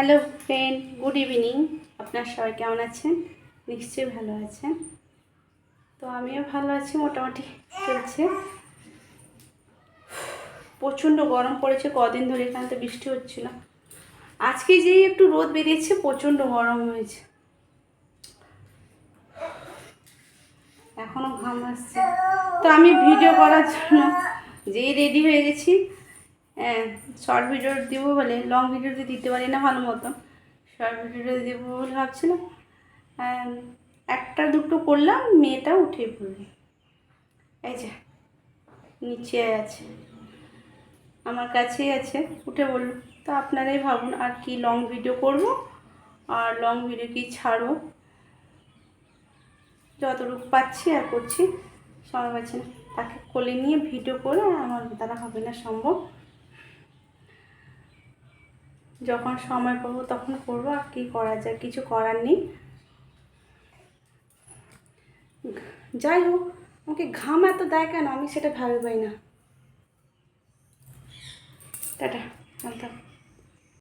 Hello friend, good evening. আপনার সবাই কেমন আছেন? নিশ্চয়ই ভালো আছেন। তো আমিও ভালো আছি, মোটামুটি চলছে। প্রচণ্ড গরম পড়েছে, কদিন ধরে এখানে তো বৃষ্টি হচ্ছিল। আজকে যেই একটু রোদ বেরিয়েছে, প্রচণ্ড গরম হয়েছে। এখনও ঘাম আসছে। তো আমি ভিডিও করার জন্য যেই রেডি হয়ে গেছি শর্ট ভিডিও দিব বলে লং ভিডিওতে দিতে পারি না ভালো মতন। শর্ট ভিডিওতে দেবো বলে ভাবছিলাম। একটা দুটো করলাম, মেয়েটা উঠে পড়ল। এই যে, নিচে আছে। আমার কাছেই আছে, উঠে বলল তো আপনারাই ভাবুন আর কি লং ভিডিও করব আর লং ভিডিও কি ছাড়বো। যতটুকু পাচ্ছি আর করছি, সময় পাচ্ছি না। তাকে কোলে নিয়ে ভিডিও করে আমার দ্বারা হবে না সম্ভব। যখন সময় পাবো তখন করব, আর কী করা যায়, কিছু করার নেই। যাই হোক, আমাকে ঘাম এত দেয় কেন? আমি সেটা ভাবে পাই না। টাটা